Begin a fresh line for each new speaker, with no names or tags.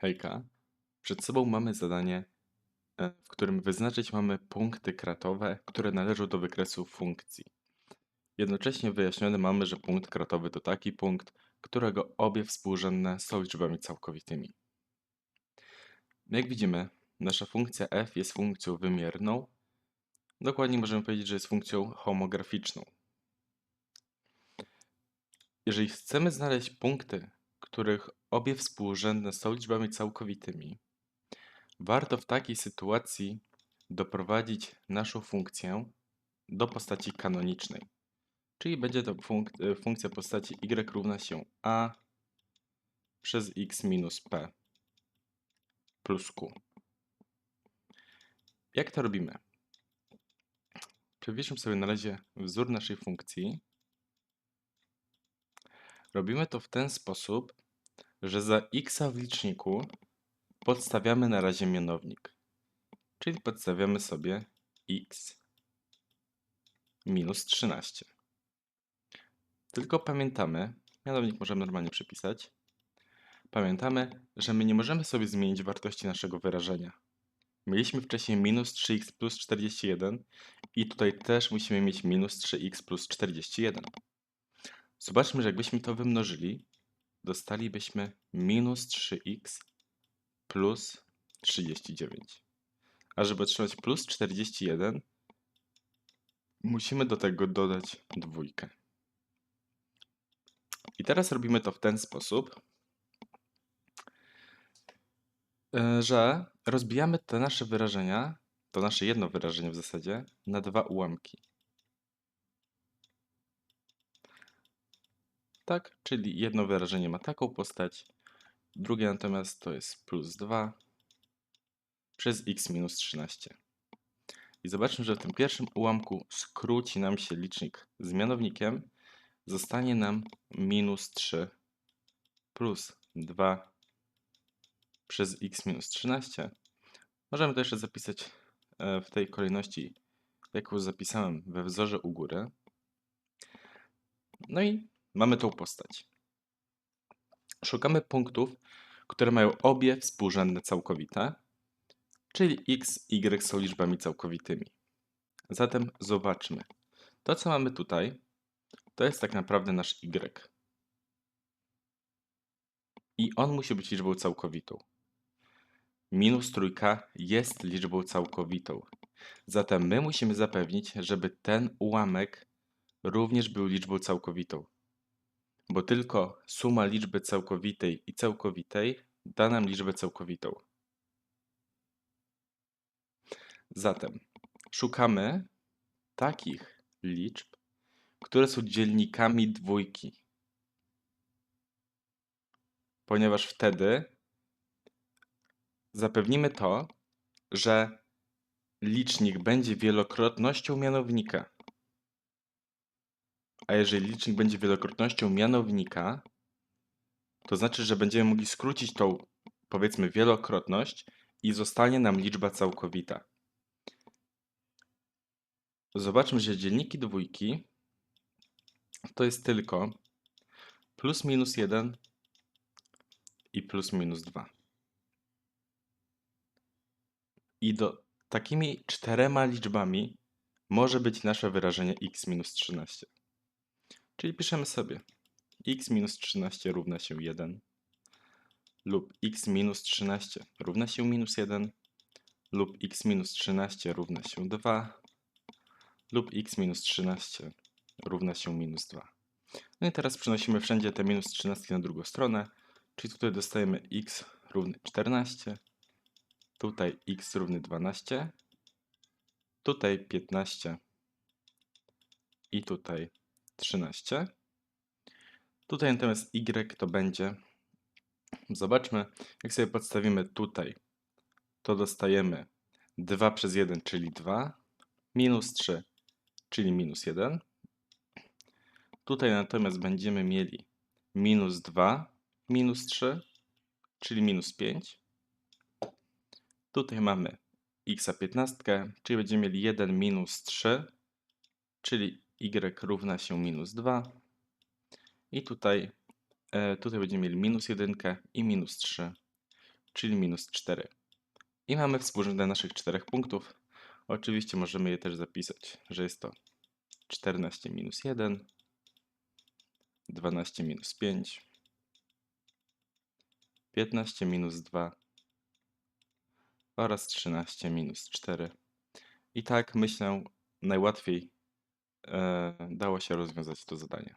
Hejka. Przed sobą mamy zadanie, e, w którym wyznaczyć mamy punkty kratowe, które należą do wykresu funkcji. Jednocześnie wyjaśnione mamy, że punkt kratowy to taki punkt, którego obie współrzędne są liczbami całkowitymi. Jak widzimy, nasza funkcja f jest funkcją wymierną. Dokładnie możemy powiedzieć, że jest funkcją homograficzną. Jeżeli chcemy znaleźć punkty, których obie współrzędne są liczbami całkowitymi, warto w takiej sytuacji doprowadzić naszą funkcję do postaci kanonicznej. Czyli będzie to funk e, funkcja postaci y równa się a przez x minus p plus q. Jak to robimy? Przewieszmy sobie na razie wzór naszej funkcji. Robimy to w ten sposób, że za x w liczniku podstawiamy na razie mianownik. Czyli podstawiamy sobie x minus 13. Tylko pamiętamy, mianownik możemy normalnie przepisać, pamiętamy, że my nie możemy sobie zmienić wartości naszego wyrażenia. Mieliśmy wcześniej minus 3x plus 41 i tutaj też musimy mieć minus 3x plus 41. Zobaczmy, że jakbyśmy to wymnożyli, dostalibyśmy minus 3x plus 39. A żeby otrzymać plus 41, musimy do tego dodać dwójkę. I teraz robimy to w ten sposób, e, że rozbijamy te nasze wyrażenia, to nasze jedno wyrażenie w zasadzie, na dwa ułamki. Tak, czyli jedno wyrażenie ma taką postać, drugie natomiast to jest plus 2 przez x minus 13. I zobaczmy, że w tym pierwszym ułamku skróci nam się licznik z mianownikiem, zostanie nam minus 3 plus 2 przez x minus 13. Możemy to jeszcze zapisać e, w tej kolejności, jaką zapisałem we wzorze u góry. No i mamy tą postać. Szukamy punktów, które mają obie współrzędne całkowite, czyli x, y są liczbami całkowitymi. Zatem zobaczmy. To, co mamy tutaj, to jest tak naprawdę nasz y. I on musi być liczbą całkowitą. Minus trójka jest liczbą całkowitą. Zatem my musimy zapewnić, żeby ten ułamek również był liczbą całkowitą bo tylko suma liczby całkowitej i całkowitej da nam liczbę całkowitą. Zatem szukamy takich liczb, które są dzielnikami dwójki, ponieważ wtedy zapewnimy to, że licznik będzie wielokrotnością mianownika. A jeżeli licznik będzie wielokrotnością mianownika, to znaczy, że będziemy mogli skrócić tą, powiedzmy, wielokrotność i zostanie nam liczba całkowita. Zobaczmy, że dzielniki dwójki to jest tylko plus minus 1 i plus minus 2. I do takimi czterema liczbami może być nasze wyrażenie x minus 13. Czyli piszemy sobie x minus 13 równa się 1 lub x minus 13 równa się minus 1 lub x minus 13 równa się 2 lub x minus 13 równa się minus 2. No i teraz przenosimy wszędzie te minus 13 na drugą stronę, czyli tutaj dostajemy x równy 14, tutaj x równy 12, tutaj 15 i tutaj 13. Tutaj natomiast y to będzie, zobaczmy, jak sobie podstawimy tutaj, to dostajemy 2 przez 1, czyli 2, minus 3, czyli minus 1. Tutaj natomiast będziemy mieli minus 2, minus 3, czyli minus 5. Tutaj mamy x 15, czyli będziemy mieli 1 minus 3, czyli y równa się minus 2. I tutaj, e, tutaj będziemy mieli minus 1 i minus 3, czyli minus 4. I mamy współrzędne naszych czterech punktów. Oczywiście możemy je też zapisać, że jest to 14 minus 1, 12 minus 5, 15 minus 2 oraz 13 minus 4. I tak myślę najłatwiej e, dało się rozwiązać to zadanie.